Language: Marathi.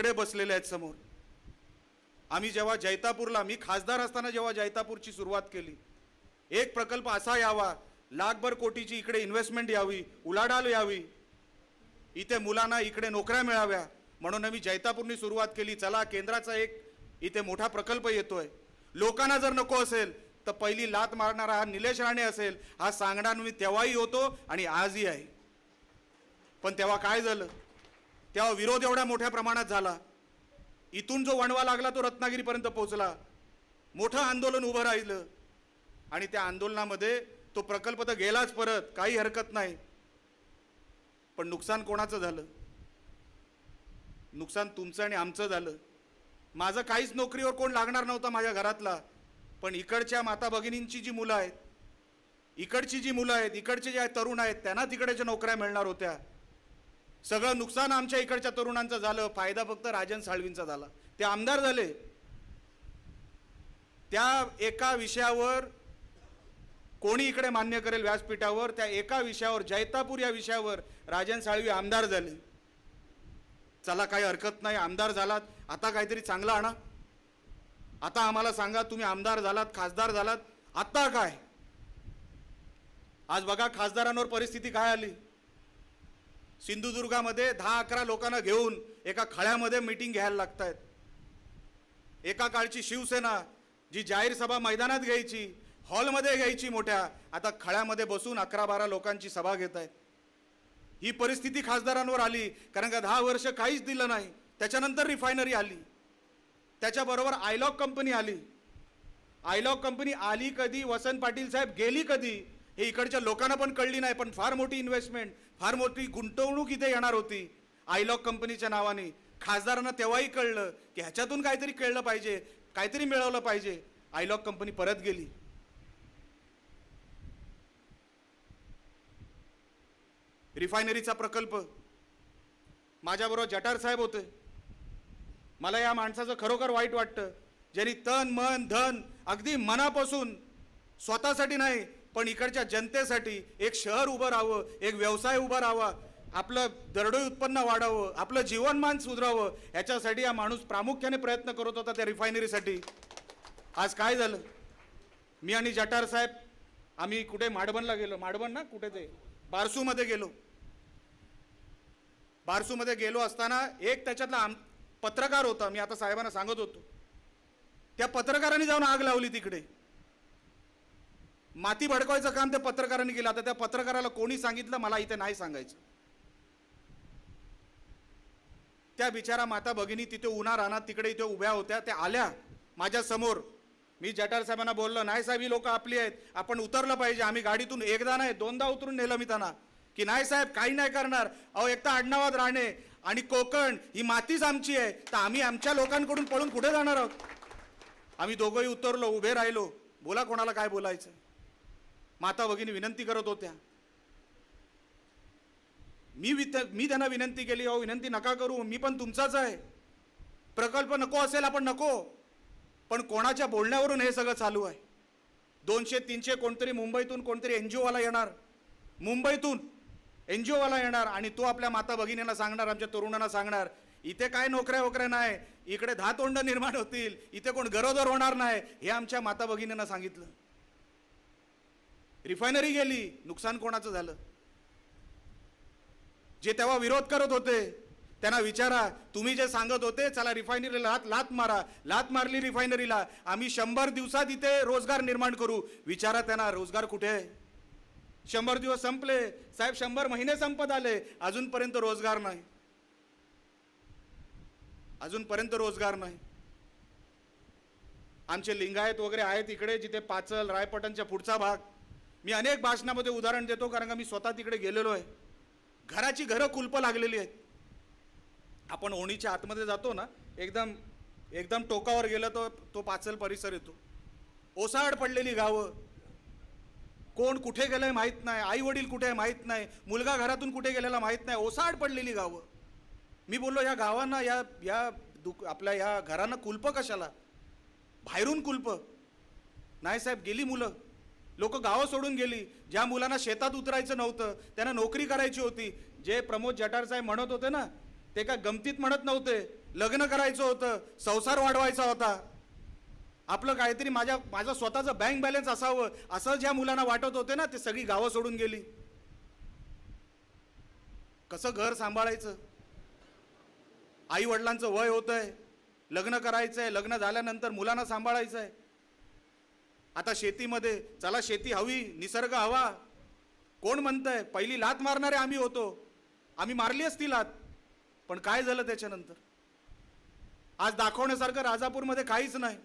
इकडे बसलेले आहेत समोर. आम्ही जेव्हा जैतापूरला मी खासदार असताना जेव्हा जैतापूरची सुरुवात केली एक प्रकल्प असा यावा लाखभर कोटीची इकडे इन्व्हेस्टमेंट यावी उलाढाल यावी इथे मुलांना इकडे नोकऱ्या मिळाव्या म्हणून आम्ही जैतापूरनी सुरुवात केली. चला केंद्राचा एक इथे मोठा प्रकल्प येतोय. लोकांना जर नको असेल तर पहिली लात मारणारा हा निलेश राणे असेल हा सांगणार मी तेव्हाही होतो आणि आजही आहे. पण तेव्हा काय झालं? तेव्हा विरोध एवढ्या मोठ्या प्रमाणात झाला. इथून जो वणवा लागला तो रत्नागिरीपर्यंत पोहोचला. मोठं आंदोलन उभं राहिलं. आणि त्या आंदोलनामध्ये तो प्रकल्प तर गेलाच परत काही हरकत नाही. पण नुकसान कोणाचं झालं? नुकसान तुमचं आणि आमचं झालं. माझं काहीच नोकरीवर कोण लागणार नव्हता माझ्या घरातला. पण इकडच्या माता भगिनींची जी मुलं आहेत इकडची जी मुलं आहेत इकडचे जे तरुण आहेत त्यांना तिकडच्या नोकऱ्या मिळणार होत्या. सगळं नुकसान आमच्या इकडच्या तरुणांचं झालं फायदा फक्त राजन साळवींचा झाला. ते आमदार झाले. त्या एका विषयावर कोणी इकडे मान्य करेल व्यासपीठावर त्या एका विषयावर जैतापूर या विषयावर राजन साळवी आमदार झाले. चला काही हरकत नाही आमदार झालात. आता काहीतरी चांगला आणा. आता आम्हाला सांगा तुम्ही आमदार झालात खासदार झालात. आता काय? आज बघा खासदारांवर परिस्थिती काय आली? सिंधुदुर्गामध्ये दहा अकरा लोकांना घेऊन एका खळ्यामध्ये मीटिंग घ्यायला लागत आहेत एका काळची शिवसेना जी जाहीर सभा मैदानात घ्यायची हॉलमध्ये घ्यायची मोठ्या आता खळ्यामध्ये बसून अकरा बारा लोकांची सभा घेत आहेत ही परिस्थिती खासदारांवर आली कारण का दहा वर्ष काहीच दिलं नाही. त्याच्यानंतर रिफायनरी आली. त्याच्याबरोबर आयलॉक कंपनी आली. आयलॉक कंपनी आली कधी? वसंत पाटील साहेब गेली कधी? हे इकडच्या लोकांना पण कळली नाही पण फार मोठी इन्व्हेस्टमेंट फार मोठी गुंतवणूक इथे येणार होती. आयलॉक कंपनीच्या नावाने. खासदारांना तेव्हाही कळलं की ह्याच्यातून काहीतरी कळलं पाहिजे काहीतरी मिळवलं पाहिजे. आयलॉक कंपनी परत गेली. रिफायनरीचा प्रकल्प. माझ्याबरोबर जटार साहेब होते. मला या माणसाचं खरोखर वाईट वाटतं. ज्यांनी तन मन धन अगदी मनापासून स्वतःसाठी नाही पण इकडच्या जनतेसाठी एक शहर उभं राहावं एक व्यवसाय उभा राहावा आपलं दरडोई उत्पन्न वाढावं आपलं जीवनमान सुधारावं ह्याच्यासाठी हा माणूस प्रामुख्याने प्रयत्न करत होता त्या रिफायनरीसाठी. आज काय झालं? मी आणि जटार साहेब आम्ही कुठे माडबनला गेलो. माडबन ना? कुठे ते? बारसूमध्ये गेलो. बारसूमध्ये गेलो असताना एक त्याच्यातला आम पत्रकार होता. मी आता साहेबांना सांगत होतो. त्या पत्रकारांनी जाऊन आग लावली तिकडे. माती भडकवायचं काम त्या पत्रकारांनी केलं. आता त्या पत्रकाराला कोणी सांगितलं मला इथे नाही सांगायचं. त्या बिचारा माता भगिनी तिथे उन्हा राहणार तिकडे इथे उभ्या होत्या. त्या आल्या माझ्यासमोर. मी जटार साहेबांना बोललो नाही साहेब ही लोक आपली आहेत. आपण उतरलं पाहिजे. आम्ही गाडीतून एकदा नाही दोनदा उतरून नेलं मी त्यांना. की नाही साहेब काही नाही करणार. अहो एक तर आडनावात राहणे आणि कोकण ही मातीच आमची आहे. तर आम्ही आमच्या लोकांकडून पळून कुठे जाणार आहोत. आम्ही दोघंही उतरलो उभे राहिलो. बोला कोणाला काय बोलायचं माता भगिनी विनंती करत होत्या. मी वित मी त्यांना विनंती केली अहो विनंती नका करू मी पण तुमचाच आहे. प्रकल्प नको असेल आपण नको. पण कोणाच्या बोलण्यावरून हे सगळं चालू आहे. दोनशे तीनशे कोणतरी मुंबईतून कोणतरी एन जी ओवाला येणार. मुंबईतून एन जी ओवाला येणार आणि तो आपल्या माता भगिनींना सांगणार आमच्या तरुणांना सांगणार इथे काय नोकऱ्या वोकऱ्या नाही इकडे धातोंड निर्माण होतील इथे कोण गरोदर होणार नाही हे आमच्या माता भगिनींना सांगितलं. रिफायनरी गेली नुकसान कोणाचं झालं? जे तेव्हा विरोध करत होते त्यांना विचारा तुम्ही जे सांगत होते चला रिफायनरीला लात लात मारा लात मारली रिफायनरीला आम्ही शंभर दिवसात इथे रोजगार निर्माण करू. विचारा त्यांना रोजगार कुठे आहे? शंभर दिवस संपले साहेब शंभर महिने संपत आले अजूनपर्यंत रोजगार नाही. अजूनपर्यंत रोजगार नाही. आमचे लिंगायत वगैरे आहेत इकडे जिथे पाचल रायपटनच्या पुढचा भाग. मी अनेक भाषणामध्ये उदाहरण देतो कारण का मी स्वतः तिकडे गेलेलो आहे. घराची घरं कुलपं लागलेली आहेत. आपण ओणीच्या आतमध्ये जातो ना एकदम एकदम टोकावर गेलं तर तो पाचल परिसर येतो. ओसाड पडलेली गावं. कोण कुठे गेलं आहे माहीत नाही आई वडील कुठे आहे माहीत नाही मुलगा घरातून कुठे गेलेला माहीत नाही ओसाड पडलेली गावं. मी बोललो या गावांना या या दुक आपल्या या घरांना कुलप कशाला? बाहेरून कुलप. नाही साहेब गेली मुलं. लोक गावं सोडून गेली. ज्या मुलांना शेतात उतरायचं नव्हतं त्यांना नोकरी करायची होती. जे प्रमोद जटारसाहेब म्हणत होते ना ते काय गमतीत म्हणत नव्हते. लग्न करायचं होतं संसार वाढवायचा होता. आपलं काहीतरी माझ्या माझं स्वतःचं बँक बॅलन्स असावं असं ज्या मुलांना वाटत होते ना ते सगळी गावं सोडून गेली. कसं घर सांभाळायचं? आई वडिलांचं वय होतंय. आहे लग्न करायचंय लग्न झाल्यानंतर मुलांना सांभाळायचं आहे आता शेतीमध्ये चला शेती हवी निसर्ग हवा. कोण म्हणतंय पहिली लात मारणारे आम्ही होतो. आम्ही मारली असती लात पण काय झालं त्याच्यानंतर? आज दाखवण्यासारखं राजापूरमध्ये काहीच नाही.